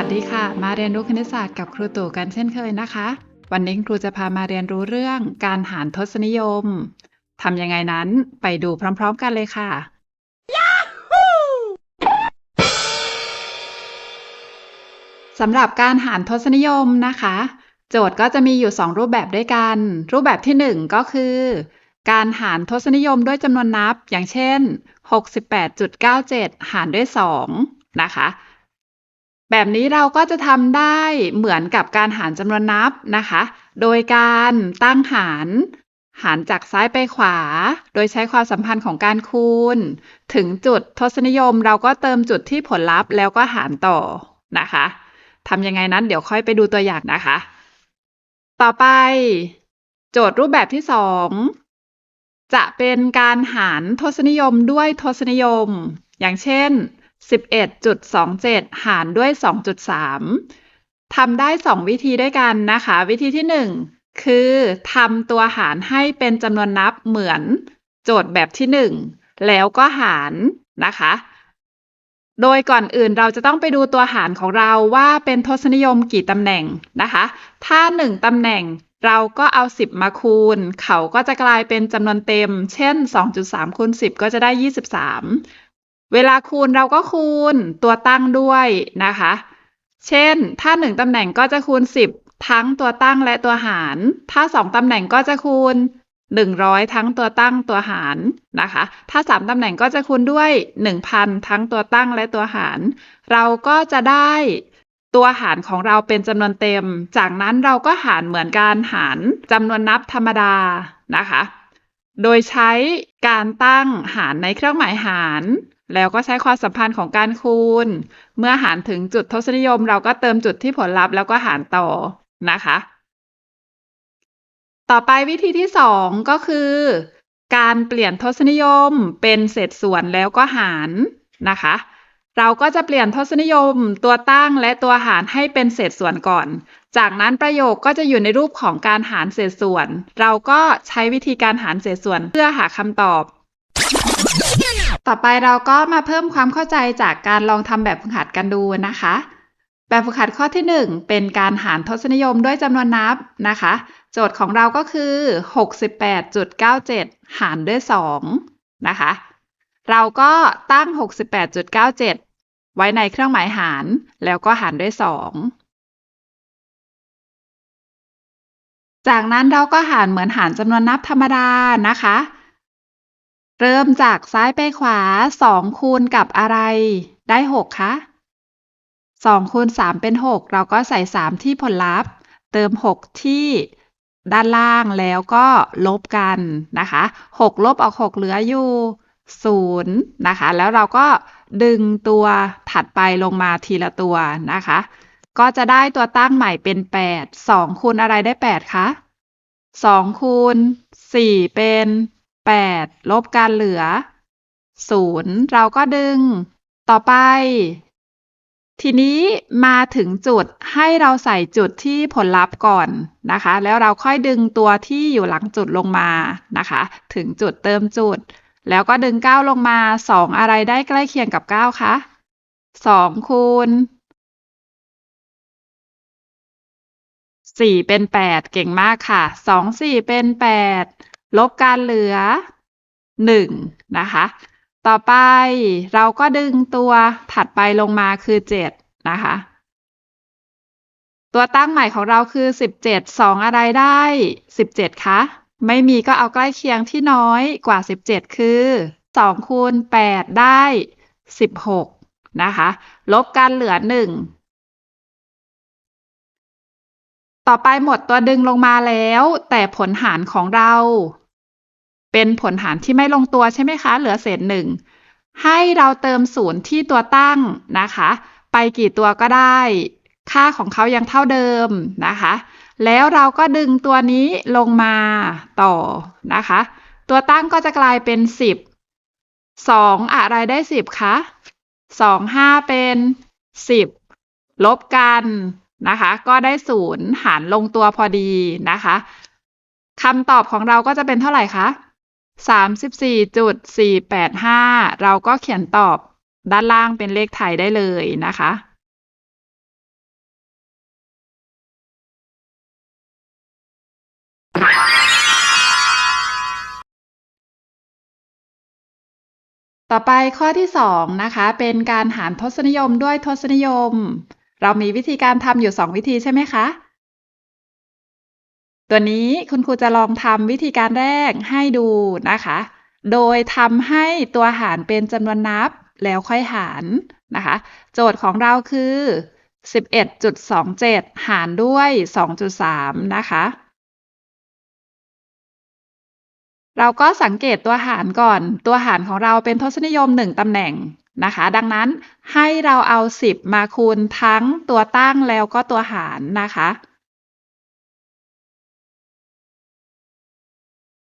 วัสดีค่ะ มาเรียนรู้คณิตศาสตร์กับครูตู่กันเช่นเคยนะคะ วันนี้ครูจะพามาเรียนรู้เรื่องการหารทศนิยมทำยังไงนั้นไปดูพร้อม ๆ กันเลยค่ะสำหรับการหารทศนิยมนะคะ โจทย์ก็จะมีอยู่ 2 รูปแบบด้วยกัน รูปแบบที่ 1 ก็คือ การหารทศนิยมด้วยจำนวนนับ อย่างเช่น 68.97 หารด้วย 2 นะคะ แบบนี้เราก็จะทำได้เหมือนกับการหารจำนวนนับนะคะ โดยการตั้งหาร หารจากซ้ายไปขวา โดยใช้ความสัมพันธ์ของการคูณ ถึงจุดทศนิยมเราก็เติมจุดที่ผลลัพธ์แล้วก็หารต่อนะคะทำยังไงนั้นเดี๋ยวค่อยไปดูตัวอย่างนะคะ ต่อไป โจทย์รูปแบบที่สองจะเป็นการหารทศนิยมด้วยทศนิยม อย่างเช่น 11.27หารด้วย2.3ทำได้2วิธีด้วยกันนะคะ วิธีที่1คือทำตัวหารให้เป็นจำนวนนับเหมือนโจทย์แบบที่1แล้วก็หารนะคะ โดยก่อนอื่นเราจะต้องไปดูตัวหารของเราว่าเป็นทศนิยมกี่ตำแหน่งนะคะ ถ้า1ตำแหน่งเราก็เอา 10 มาคูณ เขาก็จะกลายเป็นจำนวนเต็ม เช่น 2.3คูณ10 ก็จะได้ 23 เวลาคูณเราก็คูณตัวตั้งด้วยนะคะ เช่น ถ้า 1ตำแหน่งก็จะคูณ 10 ทั้งตัวตั้งและตัวหาร ถ้า 2ตำแหน่งก็จะคูณ 100 ทั้งตัวตั้งตัวหารนะคะ ถ้า 3ตำแหน่งก็จะคูณด้วย 1,000 ทั้งตัวตั้งและตัวหาร เราก็จะได้ตัวหารของเราเป็นจำนวนเต็ม จากนั้นเราก็หารเหมือนการหารจำนวนนับธรรมดานะคะ โดยใช้การตั้งหารในเครื่องหมายหาร แล้วก็ใช้ความสัมพันธ์ของการคูณ เมื่อหารถึงจุดทศนิยม เราก็เติมจุดที่ผลลัพธ์แล้วก็หารต่อนะคะ ต่อไปวิธีที่สองก็คือ การเปลี่ยนทศนิยมเป็นเศษส่วนแล้วก็หารนะคะ เราก็จะเปลี่ยนทศนิยม ตัวตั้งและตัวหารให้เป็นเศษส่วนก่อน จากนั้นประโยคก็จะอยู่ในรูปของการหารเศษส่วน เราก็ใช้วิธีการหารเศษส่วนเพื่อหาคำตอบ ต่อไปเราก็มาเพิ่มความเข้าใจจากการลองทำแบบฝึกหัดกันดูนะคะ แบบฝึกหัดข้อที่ 1 เป็นการหารทศนิยมด้วยจำนวนนับนะคะ โจทย์ของเราก็คือ 68.97 หารด้วย 2 นะคะเราก็ตั้ง 68.97 ไว้ในเครื่องหมายหาร แล้วก็หารด้วย 2 จากนั้นเราก็หารเหมือนหารจำนวนนับธรรมดานะคะ เริ่มจากซ้ายไปขวา 2 คูณกับอะไร ได้ 6 คะ2คูณ3เป็น 6 เราก็ใส่ 3 ที่ผลลัพธ์ เติม 6 ที่ด้านล่างแล้วก็ลบกันนะคะ 6 ลบออก 6 เหลืออยู่ 0 นะคะ แล้วเราก็ดึงตัวถัดไปลงมาทีละตัวนะคะ ก็จะได้ตัวตั้งใหม่เป็น 8 2 คูณอะไรได้ 8 คะ 2 คูณ 4 เป็น 8 ลบกันเหลือ 0 เราก็ดึงต่อไป ทีนี้มาถึงจุดให้เราใส่จุดที่ผลลัพธ์ก่อนนะคะ แล้วเราค่อยดึงตัวที่อยู่หลังจุดลงมานะคะ ถึงจุดเติมจุด แล้วก็ดึง 9 ลงมา 2 อะไรได้ใกล้เคียงกับ 9 คะ 2 คูณ 4 เป็น 8 เก่งมากค่ะ 2 4 เป็น 8 ลบกันเหลือ 1 นะคะ ต่อไปเราก็ดึงตัวถัดไปลงมาคือ 7 นะคะ ตัวตั้งใหม่ของเราคือ 17 2 อะไรได้ 17 คะ ไม่มีก็เอาใกล้เคียงที่น้อยกว่า 17 คือ2คูณ8ได้ 16 นะคะ ลบกันเหลือ 1 ต่อไปหมดตัวดึงลงมาแล้ว แต่ผลหารของเรา เป็นผลหารที่ไม่ลงตัวใช่ไหมคะ เหลือเศษหนึ่งให้เราเติมศูนย์ที่ตัวตั้งนะคะ ไปกี่ตัวก็ได้ ค่าของเขายังเท่าเดิมนะคะ แล้วเราก็ดึงตัวนี้ลงมาต่อนะคะ ตัวตั้งก็จะกลายเป็น 10 2 อะไรได้ 10คะ2 5 เป็น 10 ลบกันนะคะ ก็ได้ 0 หารลงตัวพอดีนะคะคำตอบของเราก็จะเป็นเท่าไหร่คะ34.485 เราก็เขียนตอบด้านล่างเป็นเลขไทยได้เลยนะคะ ต่อไปข้อที่สองนะคะ เป็นการหารทศนิยมด้วยทศนิยม เรามีวิธีการทำอยู่สองวิธีใช่ไหมคะ ตัวนี้คุณครูจะลองทำวิธีการแรกให้ดูนะคะ โดยทำให้ตัวหารเป็นจำนวนนับแล้วค่อยหารนะคะ โจทย์ของเราคือ 11.27 หารด้วย 2.3 นะคะ เราก็สังเกตตัวหารก่อน ตัวหารของเราเป็นทศนิยม 1 ตำแหน่งนะคะ ดังนั้นให้เราเอา 10 มาคูณทั้งตัวตั้งแล้วก็ตัวหารนะคะ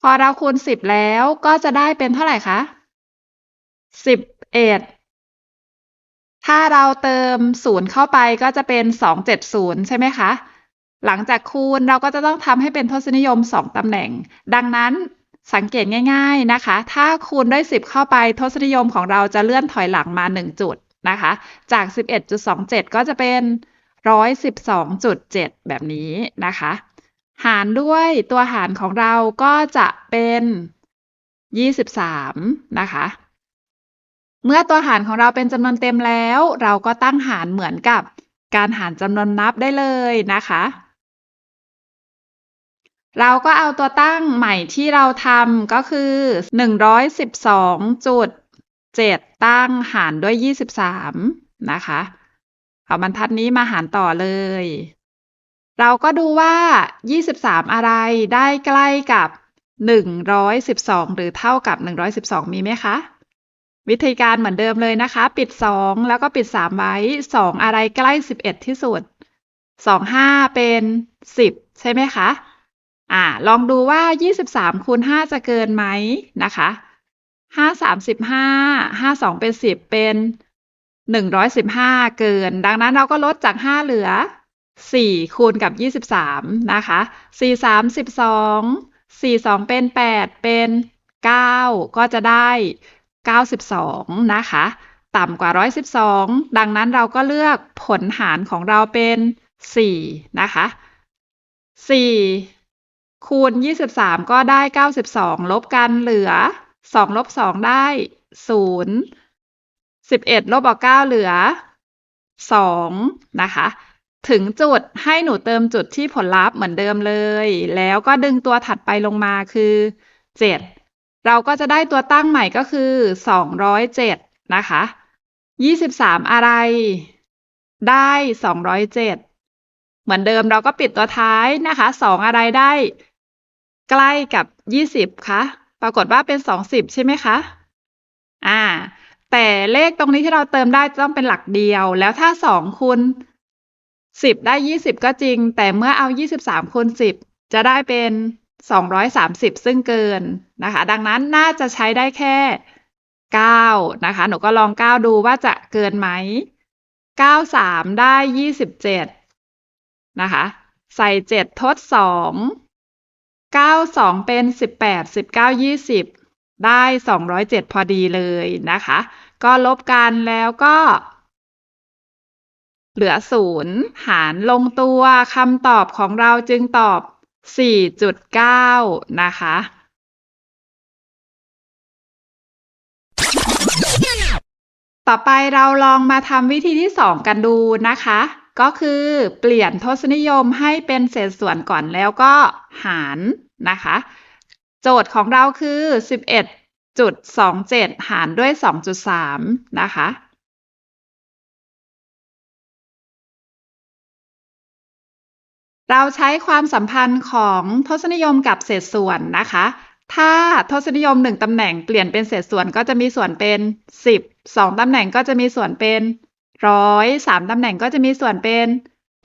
พอเราคูณ 10 แล้วก็จะได้เป็นเท่าไหร่คะ11 ถ้าเราเติม 0 เข้าไปก็จะเป็น 270 ใช่ไหมคะ หลังจากคูณเราก็จะต้องทำให้เป็นทศนิยม 2 ตำแหน่ง ดังนั้น สังเกตง่าย ๆนะคะ ถ้าคูณด้วย 10 เข้าไปทศนิยมของเราจะเลื่อนถอยหลังมา 1 จุดนะคะ จาก 11.27 ก็จะเป็น 112.7 แบบนี้นะคะ หารด้วยตัวหารของเราก็จะเป็น 23 นะคะ เมื่อตัวหารของเราเป็นจำนวนเต็มแล้ว เราก็ตั้งหารเหมือนกับการหารจำนวนนับได้เลยนะคะ เราก็เอาตัวตั้งใหม่ที่เราทำก็คือ 112.7 ตั้งหารด้วย 23 นะคะ เอาบรรทัดนี้มาหารต่อเลย เราก็ดูว่า 23 อะไรได้ใกล้กับ 112 หรือเท่ากับ 112 มีไหมคะ วิธีการเหมือนเดิมเลยนะคะ ปิด 2 แล้วก็ปิด 3 ไว้ 2 อะไรใกล้ 11 ที่สุด 2 5 เป็น 10 ใช่ไหมคะ อ่าลองดูว่า 23คูณ5จะเกินไหมนะคะ5 35 5 2 เป็น 10 เป็น 115 เกิน ดังนั้นเราก็ลดจาก 5 เหลือ 4 คูณกับ 23 นะคะ 4 3 12 4 2 เป็น 8 เป็น 9 ก็จะได้ 92 นะคะ ต่ำกว่า 112 ดังนั้นเราก็เลือกผลหารของเราเป็น 4 นะคะ 4 คูณ 23 ก็ได้ 92 ลบกันเหลือ 2 ลบ 2 ได้ 0 11 ลบออก9เหลือ 2 นะคะ ถึงจุดให้หนูเติมจุดที่ผลลัพธ์เหมือนเดิมเลย แล้วก็ดึงตัวถัดไปลงมาคือ 7 เราก็จะได้ตัวตั้งใหม่ก็คือ 207 นะคะ 23 อะไร ได้ 207 เหมือนเดิมเราก็ปิดตัวท้ายนะคะ 2 อะไรได้ ใกล้กับ20คะปรากฏว่าเป็น20ใช่ไหมคะ อ่า แต่เลขตรงนี้ที่เราเติมได้ต้องเป็นหลักเดียว แล้วถ้า2คูณ10ได้20ก็จริง แต่เมื่อเอา23คูณ10จะได้เป็น230ซึ่งเกินนะคะ ดังนั้นน่าจะใช้ได้แค่9นะคะ หนูก็ลอง9ดูว่าจะเกินไหม93ได้27นะคะ ใส่7ทด2 92 เป็น18 19 20ได้207พอดีเลยนะคะ ก็ลบกันแล้วก็ เหลือ0หารลงตัวคำตอบของเราจึงตอบ4.9นะคะต่อไปเราลองมาทำวิธีที่2กันดูนะคะ ก็คือเปลี่ยนทศนิยมให้เป็นเศษส่วนก่อนแล้วก็หารนะคะ โจทย์ของเราคือ 11.27 หารด้วย 2.3 นะคะเราใช้ความสัมพันธ์ของทศนิยมกับเศษส่วนนะคะ ถ้าทศนิยม 1ตำแหน่งเปลี่ยนเป็นเศษส่วนก็จะมีส่วนเป็น 10 2ตำแหน่งก็จะมีส่วนเป็น ร้อยสามตำแหน่งก็จะมีส่วนเป็น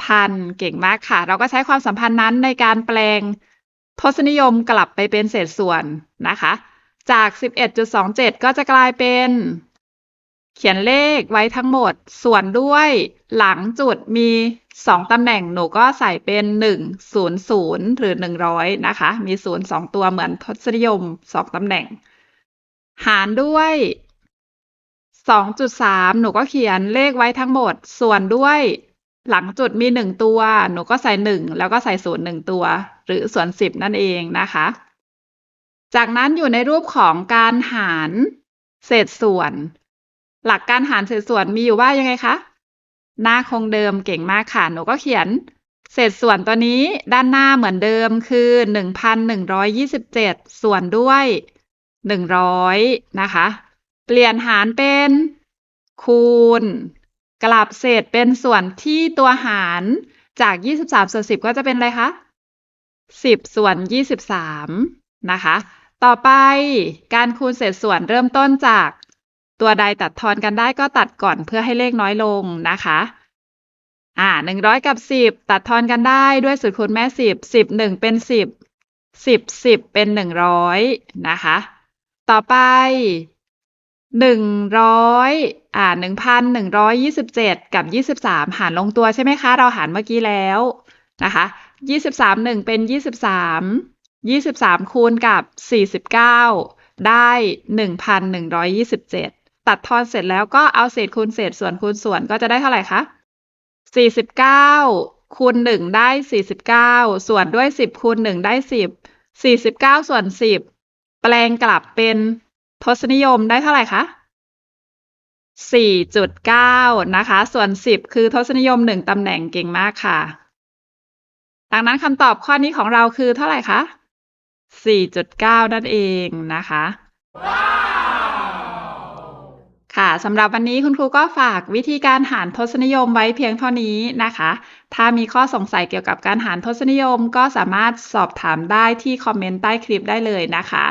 พันเก่งมากค่ะ เราก็ใช้ความสัมพันธ์นั้นในการแปลงทศนิยมกลับไปเป็นเศษส่วนนะคะ จาก 11.27 ก็จะกลายเป็น เขียนเลขไว้ทั้งหมด ส่วนด้วยหลังจุดมี 2ตำแหน่งหนูก็ใส่เป็น 1 0 0 หรือ 100 นะคะ มี 0 2 ตัวเหมือนทศนิยม 2ตำแหน่ง หารด้วย 2.3หนูก็เขียนเลขไว้ทั้งหมด ส่วนด้วยหลังจุดมี1ตัว หนูก็ใส่1แล้วก็ใส่ศูนย์1ตัว หรือส่วน10นั่นเองนะคะ จากนั้นอยู่ในรูปของการหารเศษส่วน หลักการหารเศษส่วนมีอยู่ว่ายังไงคะ หน้าคงเดิมเก่งมากค่ะ หนูก็เขียนเศษส่วนตัวนี้ด้านหน้าเหมือนเดิมคือ1,127ส่วนด้วย100นะคะ เปลี่ยนหารเป็น คูณ กลับเศษเป็นส่วนที่ตัวหารจาก 23 ส่วน 10 ก็จะเป็นอะไรคะ 10 ส่วน 23 นะคะ ต่อไปการคูณเศษส่วนเริ่มต้นจาก ตัวใดตัดทอนกันได้ก็ตัดก่อนเพื่อให้เลขน้อยลงนะคะอ่าหนึ่งร้อยกับสิบตัดทอนกันได้ด้วยสูตรคูณแม่สิบสิบหนึ่งเป็นสิบสิบสิบเป็นหนึ่งร้อยนะคะ ต่อไป หนึ่งร้อยอ่าหนึ่งพันหนึ่งร้อยยี่สิบเจ็ดกับยี่สิบสามหารลงตัวใช่ไหมคะ เราหารเมื่อกี้แล้วนะคะยี่สิบสามหนึ่งเป็นยี่สิบสามยี่สิบสามคูณกับสี่สิบเก้าได้หนึ่งพันหนึ่งร้อยยี่สิบเจ็ดตัดทอนเสร็จแล้วก็เอาเศษคูณเศษส่วนคูณส่วนก็จะได้เท่าไหร่คะสี่สิบเก้าคูณหนึ่งได้สี่สิบเก้าส่วนด้วยสิบคูณหนึ่งได้สิบสี่สิบเก้าส่วนสิบแปลงกลับเป็น ทศนิยมได้เท่าไหร่คะสี่จุดเก้านะคะ ส่วนสิบคือทศนิยมหนึ่งตำแหน่งเก่งมากค่ะ ดังนั้นคำตอบข้อนี้ของเราคือเท่าไหร่คะสี่จุดเก้านั่นเองนะคะค่ะสำหรับวันนี้คุณครูก็ฝากวิธีการหารทศนิยมไว้เพียงเท่านี้นะคะ ถ้ามีข้อสงสัยเกี่ยวกับการหารทศนิยมก็สามารถสอบถามได้ที่คอมเมนต์ใต้คลิปได้เลยนะคะ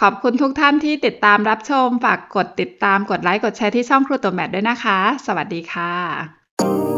ขอบคุณทุกท่านที่ติดตามรับชม ฝากกดติดตามกดไลค์ กดแชร์ที่ช่องครูตัวแมทด้วยนะคะ สวัสดีค่ะ